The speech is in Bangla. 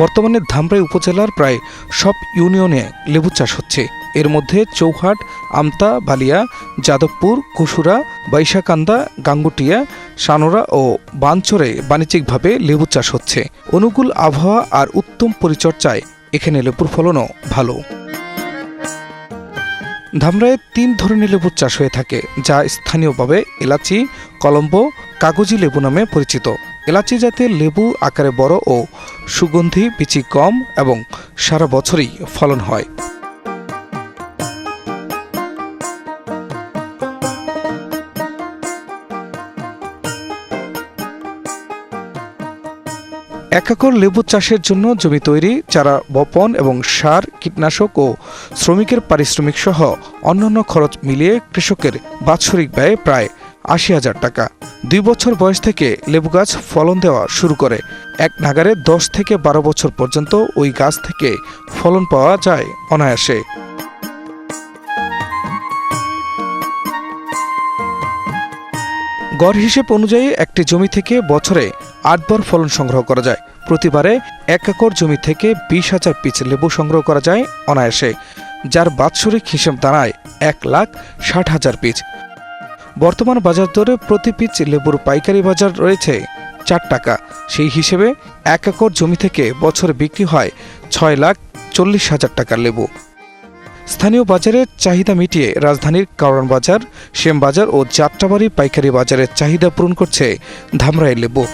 বর্তমানে ধামরাই উপজেলার প্রায় সব ইউনিয়নে লেবু চাষ হচ্ছে। এর মধ্যে চৌহাট, আমতা, বালিয়া, যাদবপুর কুসুরা বাইশাকান্দা গাঙ্গুটিয়া সানোরা ও বানচরে বাণিজ্যিকভাবে লেবু চাষ হচ্ছে। অনুকূল আবহাওয়া আর উত্তম পরিচর্যায় এখানে লেবুর ফলনও ভালো। ধামরায় তিন ধরনের লেবুর চাষ হয়ে থাকে, যা স্থানীয়ভাবে এলাচি, কলম্বো, কাগজি লেবু নামে পরিচিত। এলাচি জাতের লেবু আকারে বড় ও সুগন্ধি, বিচি কম এবং সারা বছরই ফলন হয়। এক একর লেবু চাষের জন্য জমি তৈরি, চারা বপন এবং সার, কীটনাশক ও শ্রমিকের পারিশ্রমিক সহ অন্যান্য খরচ মিলিয়ে কৃষকের বাৎসরিক ব্যয় প্রায় আশি হাজার টাকা। দুই বছর বয়স থেকে লেবু গাছ ফলন দেওয়া শুরু করে। এক নাগারে দশ থেকে বারো বছর পর্যন্ত ওই গাছ থেকে ফলন পাওয়া যায় অনায়াসে। গড় হিসেব অনুযায়ী একটি জমি থেকে বছরে আটবার ফলন সংগ্রহ করা যায়। প্রতিবারে এক একর জমি থেকে বিশ হাজার পিচ লেবু সংগ্রহ করা যায় অনায়াসে, যার বাৎসরিক হিসেব দাঁড়ায় এক লাখ ষাট হাজার পিচ। বর্তমান বাজার দরে প্রতি পিচ লেবুর পাইকারি বাজার রয়েছে চার টাকা। সেই হিসেবে এক একর জমি থেকে বছরে বিক্রি হয় ছয় লাখ চল্লিশ হাজার টাকার লেবু। স্থানীয় বাজারের চাহিদা মিটিয়ে রাজধানীর কারণ বাজার, শ্যামবাজার ও যাত্রাবাড়ি পাইকারি বাজারের চাহিদা পূরণ করছে ধামরাই লেবু।